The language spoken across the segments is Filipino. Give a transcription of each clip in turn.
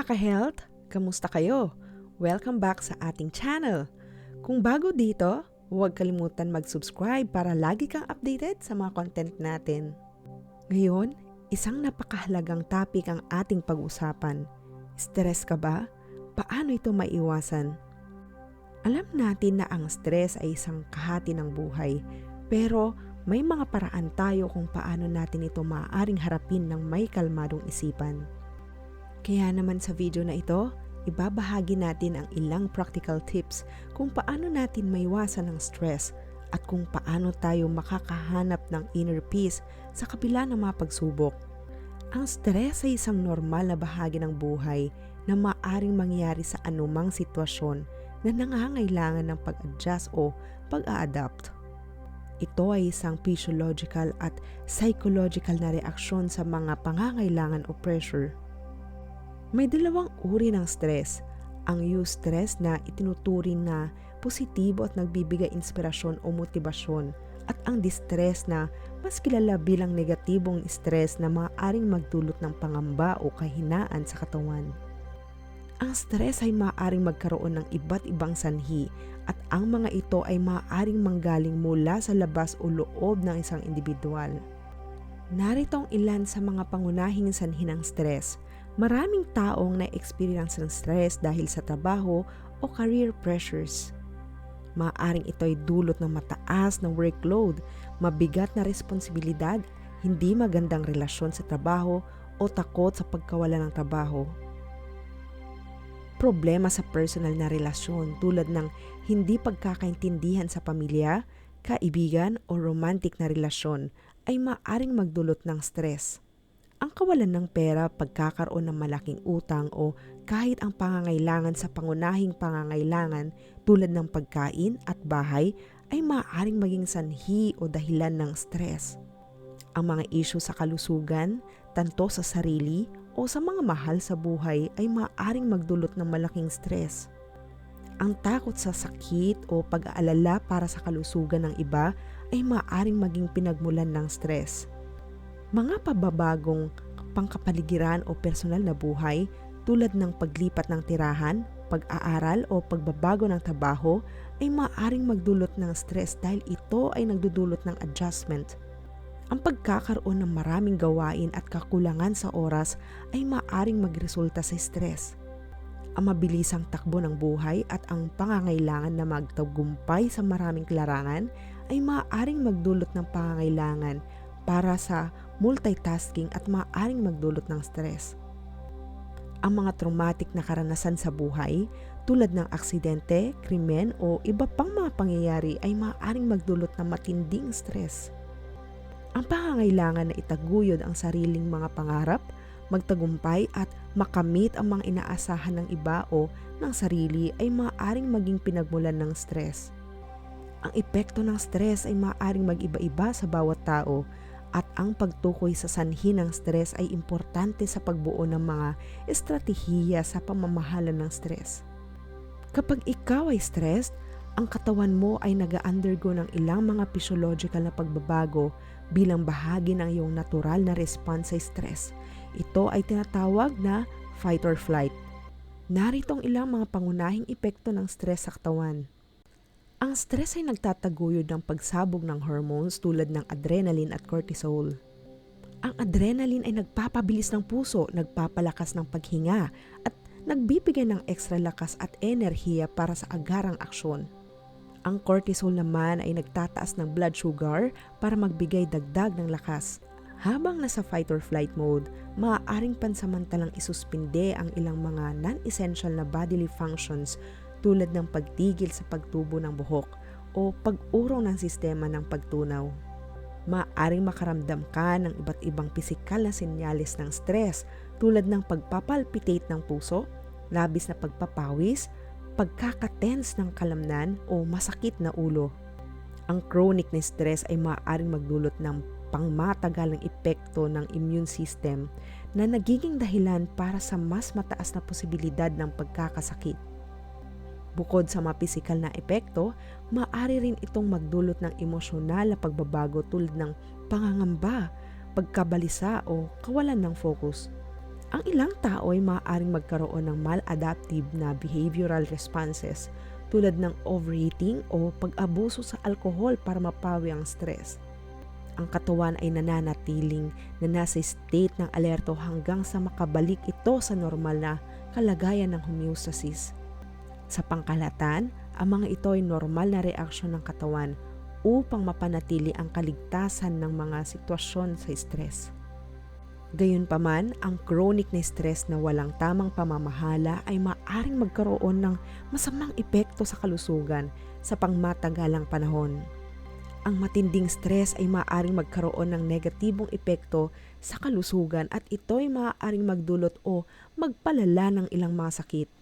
mga ka-health! Kamusta kayo? Welcome back sa ating channel. Kung bago dito, huwag kalimutan mag-subscribe para lagi kang updated sa mga content natin. Ngayon, isang napakahalagang topic ang ating pag-usapan. Stress ka ba? Paano ito maiwasan? Alam natin na ang stress ay isang kahati ng buhay, pero may mga paraan tayo kung paano natin ito maaaring harapin ng may kalmadong isipan. Kaya naman sa video na ito, ibabahagi natin ang ilang practical tips kung paano natin maiwasan ang stress at kung paano tayo makakahanap ng inner peace sa kabila ng mga pagsubok. Ang stress ay isang normal na bahagi ng buhay na maaring mangyari sa anumang sitwasyon na nangangailangan ng pag-adjust o pag-a-adapt. Ito ay isang physiological at psychological na reaksyon sa mga pangangailangan o pressure. May dalawang uri ng stress. Ang eustress na itinuturing na positibo at nagbibigay inspirasyon o motibasyon at ang distress na mas kilala bilang negatibong stress na maaaring magdulot ng pangamba o kahinaan sa katawan. Ang stress ay maaaring magkaroon ng iba't ibang sanhi at ang mga ito ay maaaring manggaling mula sa labas o loob ng isang individual. Narito ang ilan sa mga pangunahing sanhi ng stress. Maraming taong na-experience ng stress dahil sa trabaho o career pressures. Maaaring ito ay dulot ng mataas na workload, mabigat na responsibilidad, hindi magandang relasyon sa trabaho o takot sa pagkawala ng trabaho problema sa personal na relasyon tulad ng hindi pagkakaintindihan sa pamilya, kaibigan o romantic na relasyon ay maaring magdulot ng stress. Ang kawalan ng pera, pagkakaroon ng malaking utang o kahit ang pangangailangan sa pangunahing pangangailangan tulad ng pagkain at bahay ay maaaring maging sanhi o dahilan ng stress. Ang mga isyu sa kalusugan, tanto sa sarili o sa mga mahal sa buhay ay maaaring magdulot ng malaking stress. Ang takot sa sakit o pag-aalala para sa kalusugan ng iba ay maaaring maging pinagmulan ng stress. Mga pababagong pangkapaligiran o personal na buhay tulad ng paglipat ng tirahan, pag-aaral o pagbabago ng trabaho ay maaaring magdulot ng stress dahil ito ay nagdudulot ng adjustment ang pagkakaroon ng maraming gawain at kakulangan sa oras ay maaring magresulta sa stress. Ang mabilisang takbo ng buhay at ang pangangailangan na magtagumpay sa maraming larangan ay maaaring magdulot ng pangangailangan para sa multitasking at maaaring magdulot ng stress. Ang mga traumatic na karanasan sa buhay tulad ng aksidente, krimen o iba pang mga pangyayari ay maaaring magdulot ng matinding stress. Ang pangangailangan na itaguyod ang sariling mga pangarap, magtagumpay at makamit ang mga inaasahan ng iba o ng sarili ay maaaring maging pinagmulan ng stress. Ang epekto ng stress ay maaaring mag-iba-iba sa bawat tao at ang pagtukoy sa sanhi ng stress ay importante sa pagbuo ng mga estratehiya sa pamamahala ng stress. Kapag ikaw ay stressed, ang katawan mo ay nag-undergo ng ilang mga physiological na pagbabago bilang bahagi ng iyong natural na response sa stress. Ito ay tinatawag na fight or flight. Narito ang ilang mga pangunahing epekto ng stress sa katawan. Ang stress ay nagtataguyod ng pagsabog ng hormones tulad ng adrenaline at cortisol. Ang adrenaline ay nagpapabilis ng puso, nagpapalakas ng paghinga, at nagbibigay ng ekstra lakas at enerhiya para sa agarang aksyon. Ang cortisol naman ay nagtataas ng blood sugar para magbigay dagdag ng lakas. Habang nasa fight or flight mode, maaaring pansamantalang isuspinde ang ilang mga non-essential na bodily functions tulad ng pagtigil sa pagtubo ng buhok o pag-urong ng sistema ng pagtunaw. Maaaring makaramdam ka ng iba't ibang pisikal na senyales ng stress tulad ng pagpapalpitate ng puso, labis na pagpapawis, pagkakatense ng kalamnan o masakit na ulo. Ang chronic na stress ay maaaring magdulot ng pangmatagalang epekto ng immune system na nagiging dahilan para sa mas mataas na posibilidad ng pagkakasakit. Bukod sa mga pisikal na epekto, maaari rin itong magdulot ng emosyonal na pagbabago tulad ng pangangamba, pagkabalisa o kawalan ng focus. Ang ilang tao ay maaaring magkaroon ng maladaptive na behavioral responses tulad ng overeating o pag-abuso sa alkohol para mapawi ang stress. Ang katawan ay nananatiling na nasa state ng alerto hanggang sa makabalik ito sa normal na kalagayan ng homeostasis. Sa pangkalatan, ang mga ito ay normal na reaksyon ng katawan upang mapanatili ang kaligtasan ng mga sitwasyon sa stress. Gayunpaman, ang chronic na stress na walang tamang pamamahala ay maaring magkaroon ng masamang epekto sa kalusugan sa pangmatagalang panahon. Ang matinding stress ay maaaring magkaroon ng negatibong epekto sa kalusugan at ito ay maaaring magdulot o magpalala ng ilang mga sakit.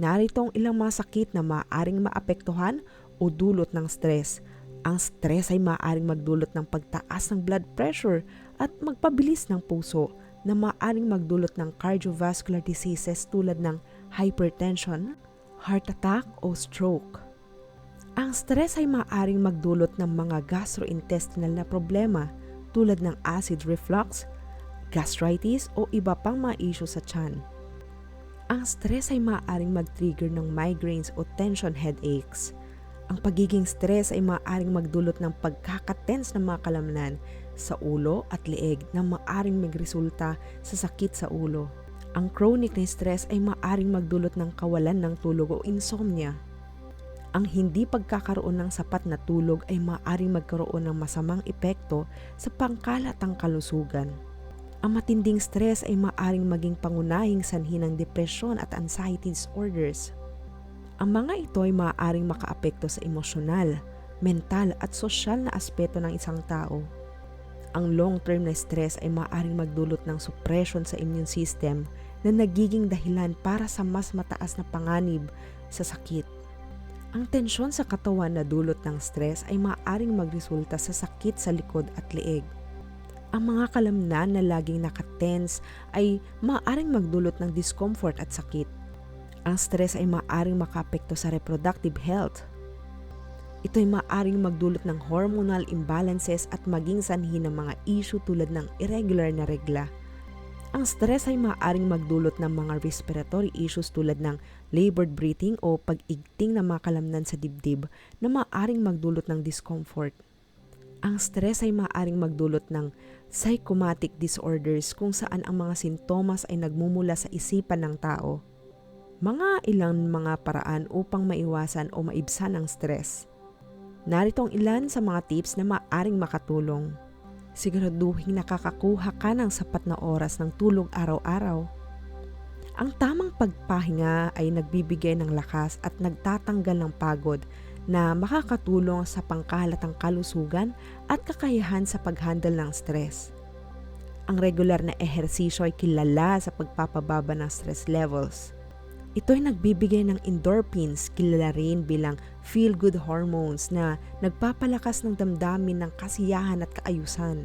Narito ang ilang mga sakit na maaaring maapektuhan o dulot ng stress. Ang stress ay maaaring magdulot ng pagtaas ng blood pressure at magpabilis ng puso na maaaring magdulot ng cardiovascular diseases tulad ng hypertension, heart attack o stroke. Ang stress ay maaaring magdulot ng mga gastrointestinal na problema tulad ng acid reflux, gastritis o iba pang mga issue sa tiyan. Ang stress ay maaaring mag-trigger ng migraines o tension headaches. Ang pagiging stress ay maaaring magdulot ng pagkakatense ng mga kalamnan sa ulo at leeg na maaring magresulta sa sakit sa ulo. Ang chronic na stress ay maaring magdulot ng kawalan ng tulog o insomnia. Ang hindi pagkakaroon ng sapat na tulog ay maaring magkaroon ng masamang epekto sa pangkalatang kalusugan. Ang matinding stress ay maaring maging pangunahing sanhi ng depresyon at anxiety disorders. Ang mga ito ay maaaring makaapekto sa emosyonal, mental at sosyal na aspeto ng isang tao. Ang long-term na stress ay maaaring magdulot ng suppression sa immune system na nagiging dahilan para sa mas mataas na panganib sa sakit. Ang tensyon sa katawan na dulot ng stress ay maaaring magresulta sa sakit sa likod at leeg. Ang mga kalamnan na laging nakatense ay maaaring magdulot ng discomfort at sakit. Ang stress ay maaaring makapekto sa reproductive health, ito ay maaaring magdulot ng hormonal imbalances at maging sanhi ng mga issue tulad ng irregular na regla. Ang stress ay maaaring magdulot ng mga respiratory issues tulad ng labored breathing o pag-igting ng mga kalamnan sa dibdib na maaaring magdulot ng discomfort. Ang stress ay maaaring magdulot ng psychomatic disorders kung saan ang mga sintomas ay nagmumula sa isipan ng tao. Mga ilang mga paraan upang maiwasan o maibsan ang stress. Narito ang ilan sa mga tips na maaring makatulong. Siguraduhin nakakakuha ka ng sapat na oras ng tulog araw-araw. Ang tamang pagpahinga ay nagbibigay ng lakas at nagtatanggal ng pagod na makakatulong sa pangkalatang kalusugan at kakayahan sa paghandle ng stress. Ang regular na ehersisyo ay kilala sa pagpapababa ng stress levels ito ay nagbibigay ng endorphins, kilala rin bilang feel-good hormones na nagpapalakas ng damdamin ng kasiyahan at kaayusan.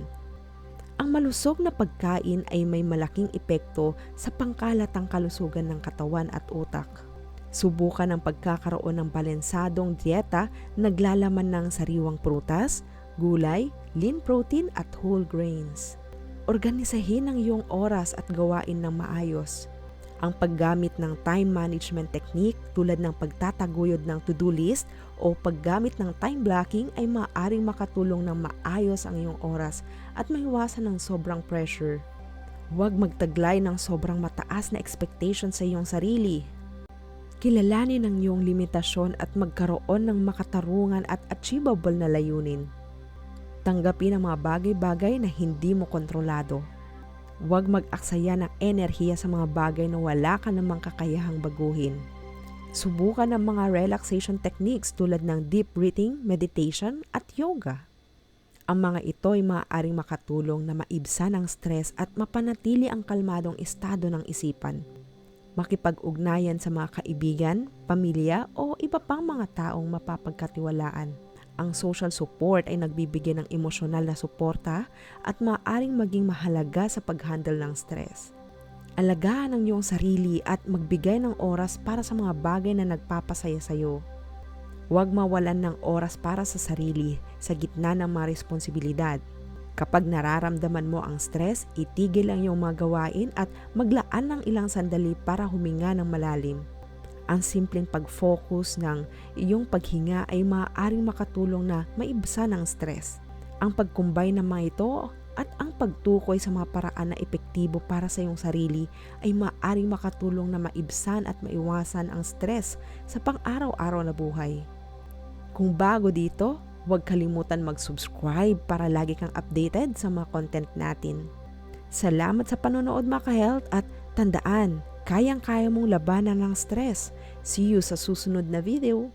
Ang malusog na pagkain ay may malaking epekto sa pangkalatang kalusugan ng katawan at utak. Subukan ang pagkakaroon ng balansadong dieta naglalaman ng sariwang prutas, gulay, lean protein at whole grains. Organisahin ang iyong oras at gawain ng maayos ang paggamit ng time management technique tulad ng pagtataguyod ng to-do list o paggamit ng time blocking ay maaaring makatulong ng maayos ang iyong oras at maiwasan ng sobrang pressure. Huwag magtaglay ng sobrang mataas na expectation sa iyong sarili. Kilalanin ang iyong limitasyon at magkaroon ng makatarungan at achievable na layunin. Tanggapin ang mga bagay-bagay na hindi mo kontrolado Huwag mag-aksaya ng enerhiya sa mga bagay na wala ka namang kakayahang baguhin. Subukan ang mga relaxation techniques tulad ng deep breathing, meditation at yoga. Ang mga ito ay maaaring makatulong na maibsan ang stress at mapanatili ang kalmadong estado ng isipan. Makipag-ugnayan sa mga kaibigan, pamilya o iba pang mga taong mapapagkatiwalaan ang social support ay nagbibigay ng emosyonal na suporta at maaaring maging mahalaga sa paghandle ng stress. Alagaan ang iyong sarili at magbigay ng oras para sa mga bagay na nagpapasaya sa iyo. Huwag mawalan ng oras para sa sarili sa gitna ng mga responsibilidad. Kapag nararamdaman mo ang stress, itigil lang yung mga gawain at maglaan ng ilang sandali para huminga ng malalim. Ang simpleng pag-focus ng iyong paghinga ay maaaring makatulong na maibsan ang stress. Ang pagkumbay ng mga ito at ang pagtukoy sa mga paraan na epektibo para sa iyong sarili ay maaaring makatulong na maibsan at maiwasan ang stress sa pang-araw-araw na buhay. Kung bago dito, huwag kalimutan mag-subscribe para lagi kang updated sa mga content natin. Salamat sa panonood mga ka-health at tandaan, kayang-kaya mong labanan ng stress. See you sa susunod na video.